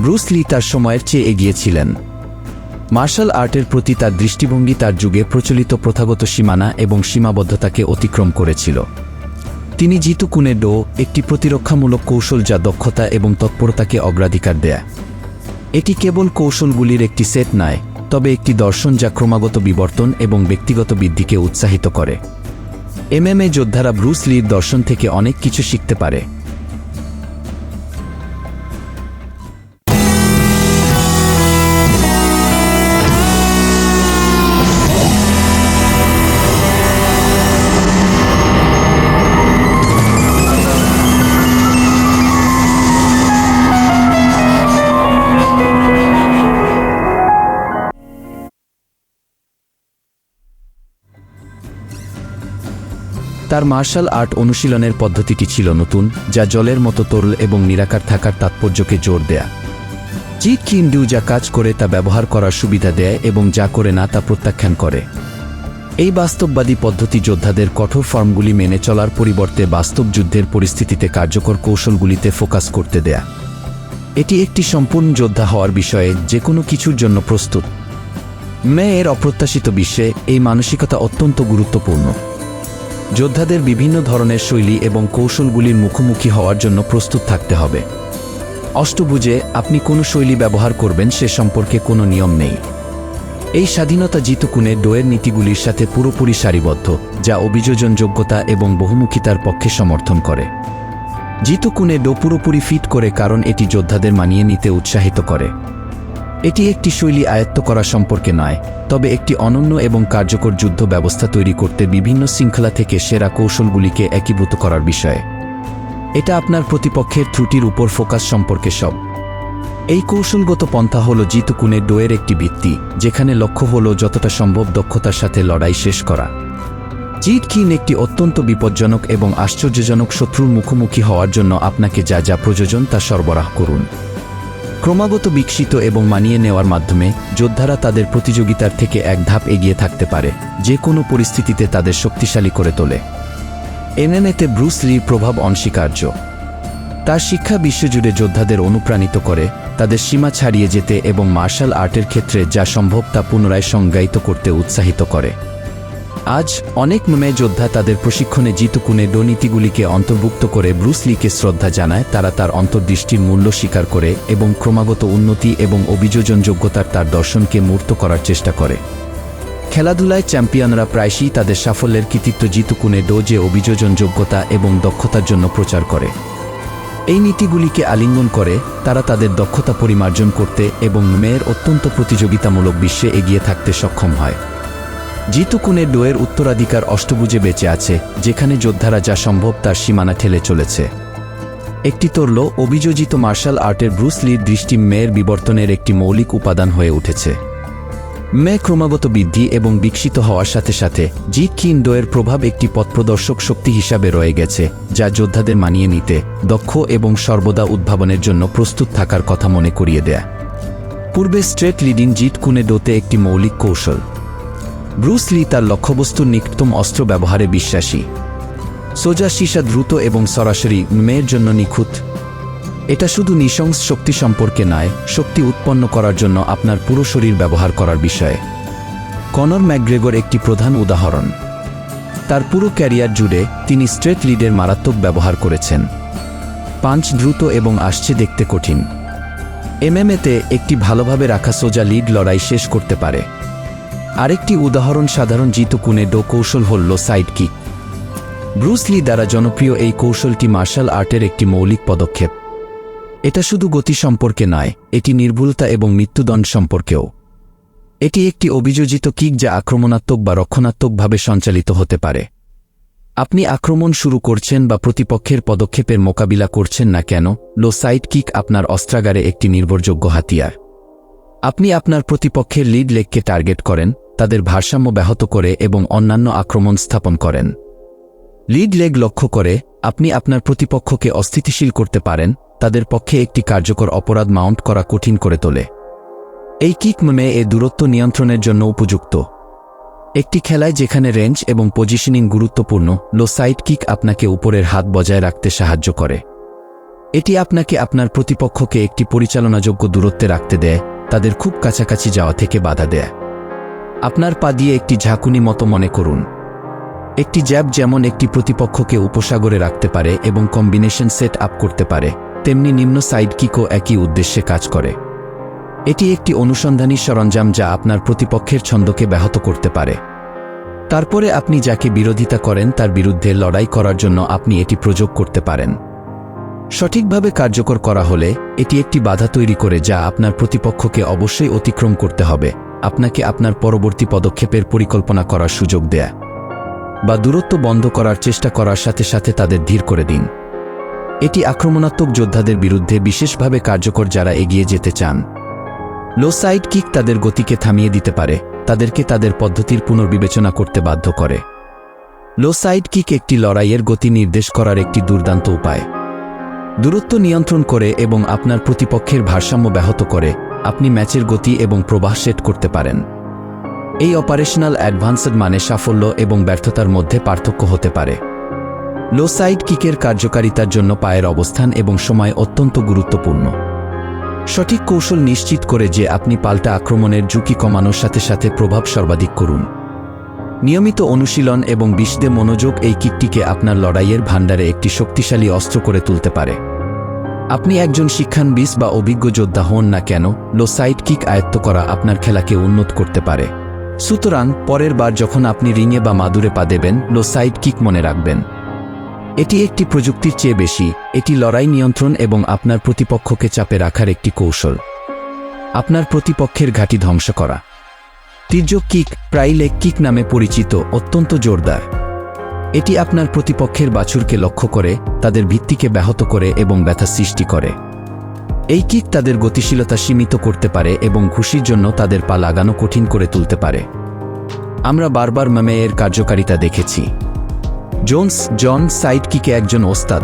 Bruce লি তার সময়ের চেয়ে এগিয়ে ছিলেন মার্শাল আর্টের প্রতি তার দৃষ্টিভঙ্গি তার যুগে প্রচলিত প্রথাগত সীমানা এবং সীমাবদ্ধতাকে অতিক্রম করেছিল। তিনি জিতু কুনে ডো, একটি প্রতিরক্ষামূলক কৌশল যা দক্ষতা এবং তৎপরতাকে অগ্রাধিকার দেয়। এটি কেবল কৌশলগুলির একটি সেট নয়, তবে একটি দর্শন যা ক্রমাগত বিবর্তন এবং ব্যক্তিগত বৃদ্ধিকে উৎসাহিত করে। এমএমএ যোদ্ধারা ব্রুস লির দর্শন থেকে অনেক কিছু শিখতে পারে। তার মার্শাল আর্ট অনুশীলনের পদ্ধতিটি ছিল নতুন, যা জলের মতো তরল এবং নিরাকার থাকার তাৎপর্যকে জোর দেয়া? জিত কিন্ডু যা কাজ করে তা ব্যবহার করার সুবিধা দেয় এবং যা করে না তা প্রত্যাখ্যান করে। এই বাস্তববাদী পদ্ধতি যোদ্ধাদের কঠোর ফর্মগুলি মেনে চলার পরিবর্তে বাস্তব যুদ্ধের পরিস্থিতিতে কার্যকর কৌশলগুলিতে ফোকাস করতে দেয়া। এটি একটি সম্পূর্ণ যোদ্ধা হওয়ার বিষয়ে যে কোনো কিছুর জন্য প্রস্তুত। মেয়ের অপ্রত্যাশিত বিশ্বে এই মানসিকতা অত্যন্ত গুরুত্বপূর্ণ। যোদ্ধাদের বিভিন্ন ধরনের শৈলী এবং কৌশলগুলির মুখোমুখি হওয়ার জন্য প্রস্তুত থাকতে হবে। অষ্টভুজে আপনি কোনো শৈলী ব্যবহার করবেন সে সম্পর্কে কোনো নিয়ম নেই। এই স্বাধীনতা জিতুকুনে ডোয়ের নীতিগুলির সাথে পুরোপুরি সারিবদ্ধ, যা অভিযোজন যোগ্যতা এবং বহুমুখিতার পক্ষে সমর্থন করে। জিতুকুনে ডো পুরোপুরি ফিট করে কারণ এটি যোদ্ধাদের মানিয়ে নিতে উৎসাহিত করে। এটি একটি শৈলী আয়ত্ত করা সম্পর্কে নয়, তবে একটি অনন্য এবং কার্যকর যুদ্ধ ব্যবস্থা তৈরি করতে বিভিন্ন শৃঙ্খলা থেকে সেরা কৌশলগুলিকে একীভূত করার বিষয়ে। এটা আপনার প্রতিপক্ষের ত্রুটির উপর ফোকাস সম্পর্কে সব। এই কৌশলগত পন্থা হল জিতুকুনে ডোয়ের একটি ভিত্তি, যেখানে লক্ষ্য হল যতটা সম্ভব দক্ষতার সাথে লড়াই শেষ করা। জিট কিন একটি অত্যন্ত বিপজ্জনক এবং আশ্চর্যজনক শত্রুর মুখোমুখি হওয়ার জন্য আপনাকে যা যা প্রয়োজন তা সরবরাহ করুন। ক্রমাগত বিকশিত এবং মানিয়ে নেওয়ার মাধ্যমে যোদ্ধারা তাদের প্রতিযোগিতার থেকে এক ধাপ এগিয়ে থাকতে পারে, যে কোনো পরিস্থিতিতে তাদের শক্তিশালী করে তোলে। এনএনএতে ব্রুস লির প্রভাব অনস্বীকার্য। তার শিক্ষা বিশ্বজুড়ে যোদ্ধাদের অনুপ্রাণিত করে, তাদের সীমা ছাড়িয়ে যেতে এবং মার্শাল আর্টের ক্ষেত্রে যা সম্ভব তা পুনরায় সংজ্ঞায়িত করতে উৎসাহিত করে। আজ অনেক মেয়ে যোদ্ধা তাদের প্রশিক্ষণে জিতুকুনে দুর্নীতিগুলিকে অন্তর্ভুক্ত করে ব্রুস লিকে শ্রদ্ধা জানায়, তারা তার অন্তর্দৃষ্টির মূল্য স্বীকার করে এবং ক্রমাগত উন্নতি এবং অভিযোজন যোগ্যতার তার দর্শনকে মূর্ত করার চেষ্টা করে। খেলাধুলায় চ্যাম্পিয়নরা প্রায়শই তাদের সাফল্যের কৃতিত্ব জিতুকুনে ডোজে অভিযোজন যোগ্যতা এবং দক্ষতার জন্য প্রচার করে। এই নীতিগুলিকে আলিঙ্গন করে তারা তাদের দক্ষতা পরিমার্জন করতে এবং মেয়ের অত্যন্ত প্রতিযোগিতামূলক বিশ্বে এগিয়ে থাকতে সক্ষম হয়। জিতুকুনে ডোয়ের উত্তরাধিকার অষ্টভুজে বেঁচে আছে, যেখানে যোদ্ধারা যা সম্ভব তার সীমানা ঠেলে চলেছে। একটি তরল, অভিযোজিত মার্শাল আর্টের ব্রুস লির দৃষ্টি মেয়ের বিবর্তনের একটি মৌলিক উপাদান হয়ে উঠেছে। মেয়ে ক্রমাগত বৃদ্ধি এবং বিকশিত হওয়ার সাথে সাথে জিত কিন ডোয়ের প্রভাব একটি পথপ্রদর্শক শক্তি হিসাবে রয়ে গেছে, যা যোদ্ধাদের মানিয়ে নিতে, দক্ষ এবং সর্বদা উদ্ভাবনের জন্য প্রস্তুত থাকার কথা মনে করিয়ে দেয়। পূর্বে স্ট্রেট লিডিং জিট কুনে ডোতে একটি মৌলিক কৌশল ব্রুস লি তার লক্ষ্যবস্তুর নিকটতম অস্ত্র ব্যবহারে বিশ্বাসী। সোজা সীসা দ্রুত এবং সরাসরি মেয়ের জন্য নিখুঁত। এটা শুধু নিঃশংস শক্তি সম্পর্কে নয়, শক্তি উৎপন্ন করার জন্য আপনার পুরো শরীর ব্যবহার করার বিষয়ে। কনর ম্যাকগ্রেগর একটি প্রধান উদাহরণ। তার পুরো ক্যারিয়ার জুড়ে তিনি স্ট্রেট লিডের মারাত্মক ব্যবহার করেছেন। পাঞ্চ দ্রুত এবং আসছে দেখতে কঠিন। এমএমএতে একটি ভালোভাবে রাখা সোজা লিড লড়াই শেষ করতে পারে। আরেকটি উদাহরণ সাধারণ জিতুকুনে ডো কৌশল হল low side kick Bruce Lee দ্বারা জনপ্রিয় এই কৌশলটি মার্শাল আর্টের একটি মৌলিক পদক্ষেপ। এটা শুধু গতি সম্পর্কে নয়, এটি নির্ভুলতা এবং মৃত্যুদণ্ড সম্পর্কেও। এটি একটি অভিযোজিত কিক যা আক্রমণাত্মক বা রক্ষণাত্মকভাবে সঞ্চালিত হতে পারে। আপনি আক্রমণ শুরু করছেন বা প্রতিপক্ষের পদক্ষেপের মোকাবিলা করছেন না কেন, লো সাইড কিক আপনার অস্ত্রাগারে একটি নির্ভরযোগ্য হাতিয়ার। আপনি আপনার প্রতিপক্ষের লিড লেগকে টার্গেট করেন তাদের ভারসাম্য ব্যাহত করে এবং অন্যান্য আক্রমণ স্থাপন করেন। লিড লেগ লক্ষ্য করে আপনি আপনার প্রতিপক্ষকে অস্থিতিশীল করতে পারেন, তাদের পক্ষে একটি কার্যকর অপরাধ মাউন্ট করা কঠিন করে তোলে। এই কিক মনে এ দূরত্ব নিয়ন্ত্রণের জন্য উপযুক্ত। একটি খেলায় যেখানে রেঞ্জ এবং পজিশনিং গুরুত্বপূর্ণ, লো সাইড কিক আপনাকে উপরের হাত বজায় রাখতে সাহায্য করে। এটি আপনাকে আপনার প্রতিপক্ষকে একটি পরিচালনাযোগ্য দূরত্বে রাখতে দেয়, তাদের খুব কাছাকাছি যাওয়া থেকে বাধা দেয়। আপনার পা দিয়ে একটি ঝাঁকুনি মতো মনে করুন। একটি জ্যাব যেমন একটি প্রতিপক্ষকে উপসাগরে রাখতে পারে এবং কম্বিনেশন সেট আপ করতে পারে, তেমনি নিম্ন সাইড কিকও একই উদ্দেশ্যে কাজ করে। এটি একটি অনুসন্ধানী সরঞ্জাম যা আপনার প্রতিপক্ষের ছন্দকে ব্যাহত করতে পারে। তারপরে আপনি যাকে বিরোধিতা করেন তার বিরুদ্ধে লড়াই করার জন্য আপনি এটি প্রযোগ করতে পারেন। সঠিকভাবে কার্যকর করা হলে, এটি একটি বাধা তৈরি করে যা আপনার প্রতিপক্ষকে অবশ্যই অতিক্রম করতে হবে। আপনাকে আপনার পরবর্তী পদক্ষেপের পরিকল্পনা করার সুযোগ দেয়া বা দূরত্ব বন্ধ করার চেষ্টা করার সাথে সাথে তাদের ধীর করে দিন। এটি আক্রমণাত্মক যোদ্ধাদের বিরুদ্ধে বিশেষভাবে কার্যকর যারা এগিয়ে যেতে চান। লো সাইড কিক তাদের গতিকে থামিয়ে দিতে পারে, তাদেরকে তাদের পদ্ধতির পুনর্বিবেচনা করতে বাধ্য করে। লো সাইড কিক একটি লড়াইয়ের গতি নির্দেশ করার একটি দুর্দান্ত উপায়। দূরত্ব নিয়ন্ত্রণ করে এবং আপনার প্রতিপক্ষের ভারসাম্য ব্যাহত করে আপনি ম্যাচের গতি এবং প্রবাহ সেট করতে পারেন। এই অপারেশনাল অ্যাডভান্সড মানে সাফল্য এবং ব্যর্থতার মধ্যে পার্থক্য হতে পারে। লো সাইড কিকের কার্যকারিতার জন্য পায়ের অবস্থান এবং সময় অত্যন্ত গুরুত্বপূর্ণ। সঠিক কৌশল নিশ্চিত করে যে আপনি পাল্টা আক্রমণের ঝুঁকি কমানোর সাথে সাথে প্রভাব সর্বাধিক করুন। নিয়মিত অনুশীলন এবং বিষদে মনোযোগ এই কিকটিকে আপনার লড়াইয়ের ভাণ্ডারে একটি শক্তিশালী অস্ত্র করে তুলতে পারে। আপনি একজন শিক্ষানবিশ বা অভিজ্ঞ যোদ্ধা হন না কেন, লো সাইড কিক আয়ত্ত করা আপনার খেলাকে উন্নত করতে পারে। সুতরাং, পরের বার যখন আপনি রিঙে বা মাদুরে পা দেবেন, লো সাইড কিক মনে রাখবেন। এটি একটি প্রযুক্তির চেয়ে বেশি, এটি লড়াই নিয়ন্ত্রণ এবং আপনার প্রতিপক্ষকে চাপে রাখার একটি কৌশল। আপনার প্রতিপক্ষের ঘাঁটি ধ্বংস করা। তির্যক কিক প্রায় লেগ কিক নামে পরিচিত, অত্যন্ত জোরদার। এটি আপনার প্রতিপক্ষের বাছুরকে লক্ষ্য করে, তাদের ভিত্তিকে ব্যাহত করে এবং ব্যথা সৃষ্টি করে। এই কিক তাদের গতিশীলতা সীমিত করতে পারে এবং ঘুষির জন্য তাদের পা লাগানো কঠিন করে তুলতে পারে। আমরা বারবার মামে এর কার্যকারিতা দেখেছি। জোন্স, জন সাইড কিকে একজন ওস্তাদ।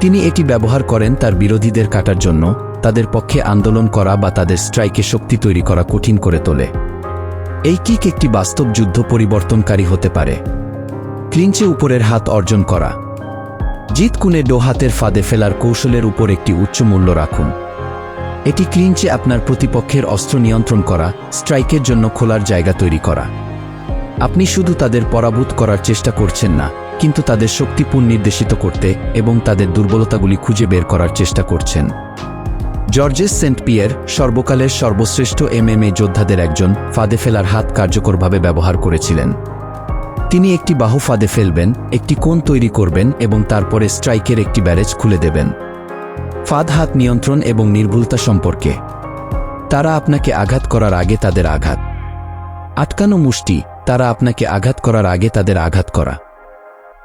তিনি এটি ব্যবহার করেন তার বিরোধীদের কাটার জন্য, তাদের পক্ষে আন্দোলন করা বা তাদের স্ট্রাইকে শক্তি তৈরি করা কঠিন করে তোলে। এই কিক একটি বাস্তব যুদ্ধ পরিবর্তনকারী হতে পারে। ক্লিঞ্চে উপরের হাত অর্জন করা। জিত কুনে ডো হাতের ফাঁদে ফেলার কৌশলের উপর একটি উচ্চ মূল্য রাখুন। এটি ক্লিঞ্চে আপনার প্রতিপক্ষের অস্ত্র নিয়ন্ত্রণ করা, স্ট্রাইকের জন্য খোলার জায়গা তৈরি করা। আপনি শুধু তাদের পরাভূত করার চেষ্টা করছেন না, কিন্তু তাদের শক্তি পুনর্নির্দেশিত করতে এবং তাদের দুর্বলতাগুলি খুঁজে বের করার চেষ্টা করছেন। জর্জেস সেন্ট পিয়ের সর্বকালের সর্বশ্রেষ্ঠ এমএমএ যোদ্ধাদের একজন ফাঁদে ফেলার হাত কার্যকরভাবে ব্যবহার করেছিলেন। তিনি একটি বাহু ফাঁদে ফেলবেন, একটি কোণ তৈরি করবেন এবং তারপরে স্ট্রাইকের একটি ব্যারেজ খুলে দেবেন। ফাঁদ হাত নিয়ন্ত্রণ এবং নির্ভুলতা সম্পর্কে। তারা আপনাকে আঘাত করার আগে তাদের আঘাত। আটকানো মুষ্টি, তারা আপনাকে আঘাত করার আগে তাদের আঘাত করা।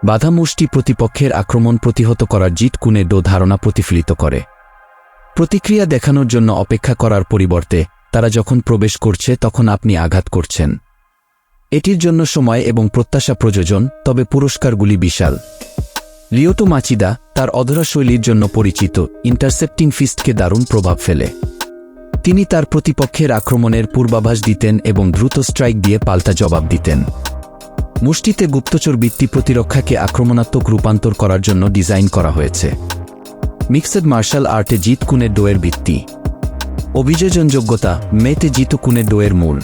বাধা মুষ্টি প্রতিপক্ষের আক্রমণ প্রতিহত করার জিট কুনে ডো ধারণা প্রতিফলিত করে। প্রতিক্রিয়া দেখানোর জন্য অপেক্ষা করার পরিবর্তে, তারা যখন প্রবেশ করছে, তখন আপনি আঘাত করছেন। এটির জন্য সময় এবং প্রত্যাশা প্রয়োজন, তবে পুরস্কারগুলি বিশাল। লিওটো মাচিদা তার অধরা শৈলীর জন্য পরিচিত, ইন্টারসেপ্টিং ফিস্টকে দারুণ প্রভাব ফেলে। তিনি তার প্রতিপক্ষের আক্রমণের পূর্বাভাস দিতেন এবং দ্রুত স্ট্রাইক দিয়ে পাল্টা জবাব দিতেন। মুষ্টিতে গুপ্তচর বৃত্তি প্রতিরক্ষাকে আক্রমণাত্মক রূপান্তর করার জন্য ডিজাইন করা হয়েছে। মিক্সড মার্শাল আর্টে জিত কুনের ডোয়ের ভিত্তি অভিযোজনযোগ্যতা, মেতে জিত কুনে ডোয়ের মূল।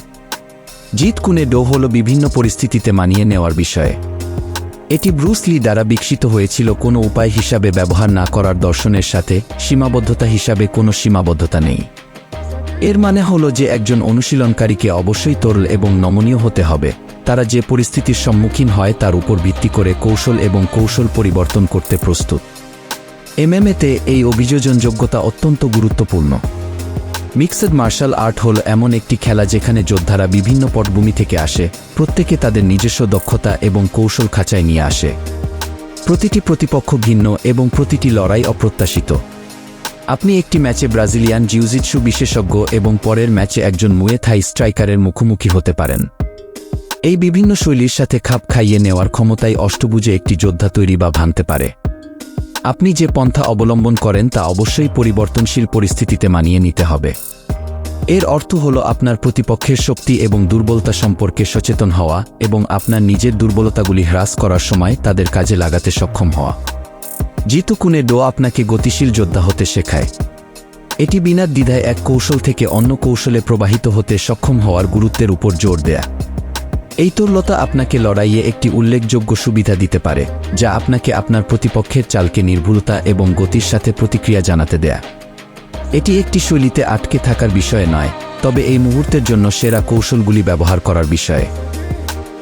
জিত কুনে ডো হল বিভিন্ন পরিস্থিতিতে মানিয়ে নেওয়ার বিষয়ে। এটি ব্রুস লি দ্বারা বিকশিত হয়েছিল কোনো উপায় হিসাবে ব্যবহার না করার দর্শনের সাথে সীমাবদ্ধতা হিসাবে কোনো সীমাবদ্ধতা নেই। এর মানে হলো যে একজন অনুশীলনকারীকে অবশ্যই তরল এবং নমনীয় হতে হবে। তারা যে পরিস্থিতির সম্মুখীন হয় তার উপর ভিত্তি করে কৌশল এবং কৌশল পরিবর্তন করতে প্রস্তুত। এমএমএতে এই অভিযোজনযোগ্যতা অত্যন্ত গুরুত্বপূর্ণ। মিক্সড মার্শাল আর্ট হল এমন একটি খেলা যেখানে যোদ্ধারা বিভিন্ন পটভূমি থেকে আসে, প্রত্যেকে তাদের নিজস্ব দক্ষতা এবং কৌশল খাঁচায় নিয়ে আসে। প্রতিটি প্রতিপক্ষ ভিন্ন এবং প্রতিটি লড়াই অপ্রত্যাশিত। আপনি একটি ম্যাচে ব্রাজিলিয়ান জিউজিৎসু বিশেষজ্ঞ এবং পরের ম্যাচে একজন মুয়ে থাই স্ট্রাইকারের মুখোমুখি হতে পারেন। এই বিভিন্ন শৈলীর সাথে খাপ খাইয়ে নেওয়ার ক্ষমতাই অষ্টভুজে একটি যোদ্ধা তৈরি বা ভাঙতে পারে। আপনি যে পন্থা অবলম্বন করেন তা অবশ্যই পরিবর্তনশীল পরিস্থিতিতে মানিয়ে নিতে হবে। এর অর্থ হল আপনার প্রতিপক্ষের শক্তি এবং দুর্বলতা সম্পর্কে সচেতন হওয়া এবং আপনার নিজের দুর্বলতাগুলি হ্রাস করার সময় তাদের কাজে লাগাতে সক্ষম হওয়া। জিতু কুনে ডো আপনাকে গতিশীল যোদ্ধা হতে শেখায়। এটি বিনা দ্বিধায় এক কৌশল থেকে অন্য কৌশলে প্রবাহিত হতে সক্ষম হওয়ার গুরুত্বের উপর জোর দেয়া। এই তরলতা আপনাকে লড়াইয়ে একটি উল্লেখযোগ্য সুবিধা দিতে পারে, যা আপনাকে আপনার প্রতিপক্ষের চালকে নির্ভুলতা এবং গতির সাথে প্রতিক্রিয়া জানাতে দেয়া। এটি একটি শৈলীতে আটকে থাকার বিষয়ে নয়, তবে এই মুহূর্তের জন্য সেরা কৌশলগুলি ব্যবহার করার বিষয়ে।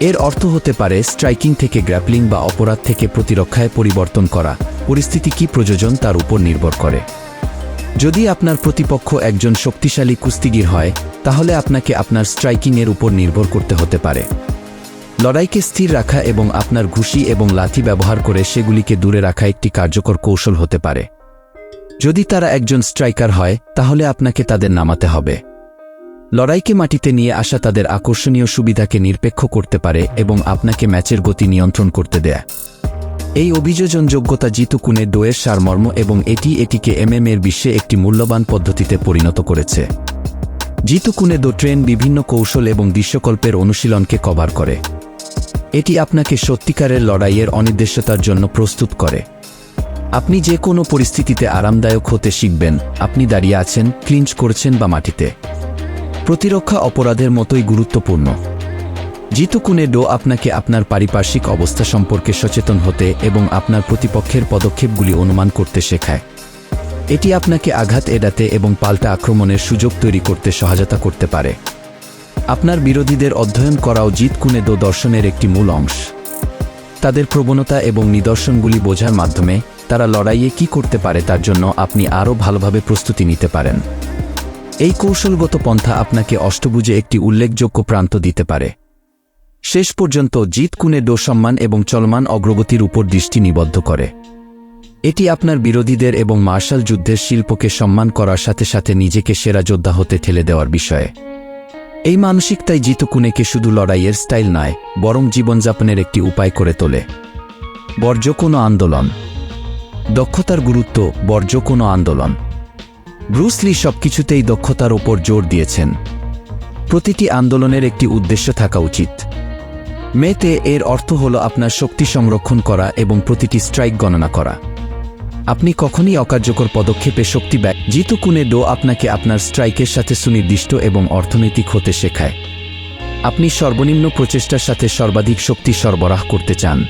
এর অর্থ হতে পারে স্ট্রাইকিং থেকে গ্র্যাপলিং বা অপরাধ থেকে প্রতিরক্ষায় পরিবর্তন করা, পরিস্থিতি কি প্রয়োজন তার উপর নির্ভর করে। যদি আপনার প্রতিপক্ষ একজন শক্তিশালী কুস্তিগির হয়, তাহলে আপনাকে আপনার স্ট্রাইকিংয়ের উপর নির্ভর করতে হতে পারে। লড়াইকে স্থির রাখা এবং আপনার ঘুষি এবং লাথি ব্যবহার করে সেগুলিকে দূরে রাখা একটি কার্যকর কৌশল হতে পারে। যদি তারা একজন স্ট্রাইকার হয়, তাহলে আপনাকে তাদের নামাতে হবে। লড়াইকে মাটিতে নিয়ে আসা তাদের আকর্ষণীয় সুবিধাকে নিরপেক্ষ করতে পারে এবং আপনাকে ম্যাচের গতি নিয়ন্ত্রণ করতে দেয়। এই অভিযোজন যোগ্যতা জিতু কুনে ডোয়ের সারমর্ম এবং এটি এটিকে এমএম এর বিশ্বে একটি মূল্যবান পদ্ধতিতে পরিণত করেছে। জিতু কুনে দো ট্রেন বিভিন্ন কৌশল এবং দৃশ্যকল্পের অনুশীলনকে কভার করে। এটি আপনাকে সত্যিকারের লড়াইয়ের অনির্দেশ্যতার জন্য প্রস্তুত করে। আপনি যে কোনো পরিস্থিতিতে আরামদায়ক হতে শিখবেন, আপনি দাঁড়িয়ে আছেন ক্লিঞ্চ করছেন বা মাটিতে। প্রতিরক্ষা অপরাধের মতোই গুরুত্বপূর্ণ। জিতুকুনে ডো আপনাকে আপনার পারিপার্শ্বিক অবস্থা সম্পর্কে সচেতন হতে এবং আপনার প্রতিপক্ষের পদক্ষেপগুলি অনুমান করতে শেখায়। এটি আপনাকে আঘাত এড়াতে এবং পাল্টা আক্রমণের সুযোগ তৈরি করতে সহায়তা করতে পারে। আপনার বিরোধীদের অধ্যয়ন করাও জিতকুনে দো দর্শনের একটি মূল অংশ। তাদের প্রবণতা এবং নিদর্শনগুলি বোঝার মাধ্যমে তারা লড়াইয়ে কি করতে পারে তার জন্য আপনি আরও ভালোভাবে প্রস্তুতি নিতে পারেন। এই কৌশলগত পন্থা আপনাকে অষ্টভুজে একটি উল্লেখযোগ্য প্রান্ত দিতে পারে। শেষ পর্যন্ত জিত কুনে ডো সম্মান এবং চলমান অগ্রগতির উপর দৃষ্টি নিবদ্ধ করে। এটি আপনার বিরোধীদের এবং মার্শাল যুদ্ধের শিল্পকে সম্মান করার সাথে সাথে নিজেকে সেরা যোদ্ধা হতে ঠেলে দেওয়ার বিষয়ে। এই মানসিকতাই জিতু কুনেকে শুধু লড়াইয়ের স্টাইল নয়, বরং জীবনযাপনের একটি উপায় করে তোলে। বর্জ্য কোনো আন্দোলন। দক্ষতার গুরুত্ব বর্জ্য কোনো আন্দোলন। ব্রুসলি সবকিছুতেই দক্ষতার ওপর জোর দিয়েছেন। প্রতিটি আন্দোলনের একটি উদ্দেশ্য থাকা উচিত। মেতে এর অর্থ হল আপনার শক্তি সংরক্ষণ করা এবং প্রতিটি স্ট্রাইক গণনা করা। আপনি কখনই অকার্যকর পদক্ষেপে শক্তি ব্যয় জিতু কুনে ডো আপনাকে আপনার স্ট্রাইকের সাথে সুনির্দিষ্ট এবং অর্থনৈতিক হতে শেখায়। আপনি সর্বনিম্ন প্রচেষ্টার সাথে সর্বাধিক শক্তি সরবরাহ করতে চান।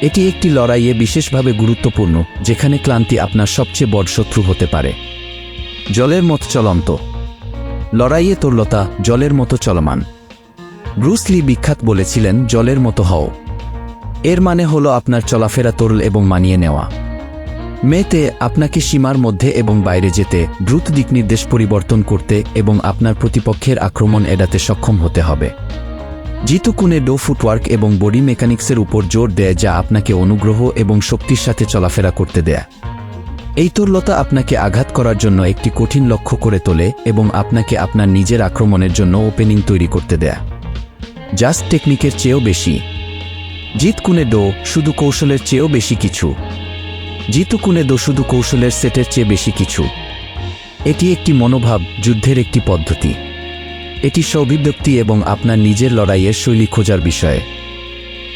এটি একটি লড়াইয়ে বিশেষভাবে গুরুত্বপূর্ণ, যেখানে ক্লান্তি আপনার সবচেয়ে বড় শত্রু হতে পারে। জলের মতো চলন্ত। লড়াইয়ে তরলতা জলের মতো চলমান। ব্রুস লি বিখ্যাত বলেছিলেন, জলের মতো হও। এর মানে হলো আপনার চলাফেরা তরল এবং মানিয়ে নেওয়া। মেতে আপনাকে সীমার মধ্যে এবং বাইরে যেতে, দ্রুত দিকনির্দেশ পরিবর্তন করতে এবং আপনার প্রতিপক্ষের আক্রমণ এড়াতে সক্ষম হতে হবে। জিতু কুনে ডো ফুটওয়ার্ক এবং বডি মেকানিক্সের উপর জোর দেয় যা আপনাকে অনুগ্রহ এবং শক্তির সাথে চলাফেরা করতে দেয়। এই তরলতা আপনাকে আঘাত করার জন্য একটি কঠিন লক্ষ্য করে তোলে এবং আপনাকে আপনার নিজের আক্রমণের জন্য ওপেনিং তৈরি করতে দেয়। জাস্ট টেকনিকের চেয়েও বেশি। জিত কুনে ডো শুধু কৌশলের চেয়েও বেশি কিছু। জিতু কুনে দো শুধু কৌশলের সেটের চেয়ে বেশি কিছু। এটি একটি মনোভাব, যুদ্ধের একটি পদ্ধতি। এটি স্বভিব্যক্তি এবং আপনার নিজের লড়াইয়ের শৈলী খোঁজার বিষয়ে।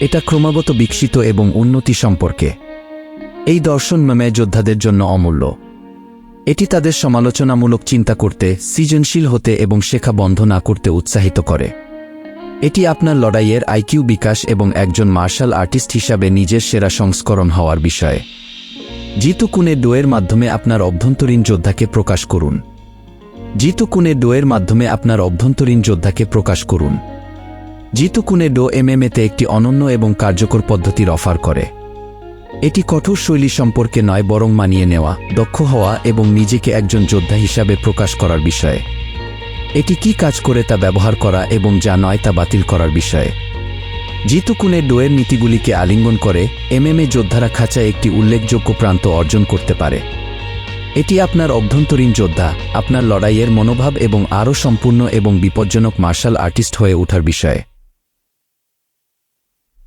এটা ক্রমাগত বিকশিত এবং উন্নতি সম্পর্কে। এই দর্শন মেমে যোদ্ধাদের জন্য অমূল্য। এটি তাদের সমালোচনামূলক চিন্তা করতে, সৃজনশীল হতে এবং শেখা বন্ধ না করতে উৎসাহিত করে। এটি আপনার লড়াইয়ের আইকিউ বিকাশ এবং একজন মার্শাল আর্টিস্ট হিসাবে নিজের সেরা সংস্করণ হওয়ার বিষয়ে। জিতু কুনে ডোয়ের মাধ্যমে আপনার অভ্যন্তরীণ যোদ্ধাকে প্রকাশ করুন। জিতু কুনে ডোয়ের মাধ্যমে আপনার অভ্যন্তরীণ যোদ্ধাকে প্রকাশ করুন। জিতু কুনে ডো এমএমএতে একটি অনন্য এবং কার্যকর পদ্ধতির অফার করে। এটি কঠোর শৈলী সম্পর্কে নয়, বরং মানিয়ে নেওয়া, দক্ষ হওয়া এবং নিজেকে একজন যোদ্ধা হিসাবে প্রকাশ করার বিষয়ে। এটি কি কাজ করে তা ব্যবহার করা এবং যা নয় তা বাতিল করার বিষয়ে। জিতু কুনে ডোয়ের নীতিগুলিকে আলিঙ্গন করে এমএমএ যোদ্ধারা খাঁচায় একটি উল্লেখযোগ্য প্রান্ত অর্জন করতে পারে। এটি আপনার অভ্যন্তরীণ যোদ্ধা, আপনার লড়াইয়ের মনোভাব এবং আরও সম্পূর্ণ এবং বিপজ্জনক মার্শাল আর্টিস্ট হয়ে ওঠার বিষয়ে।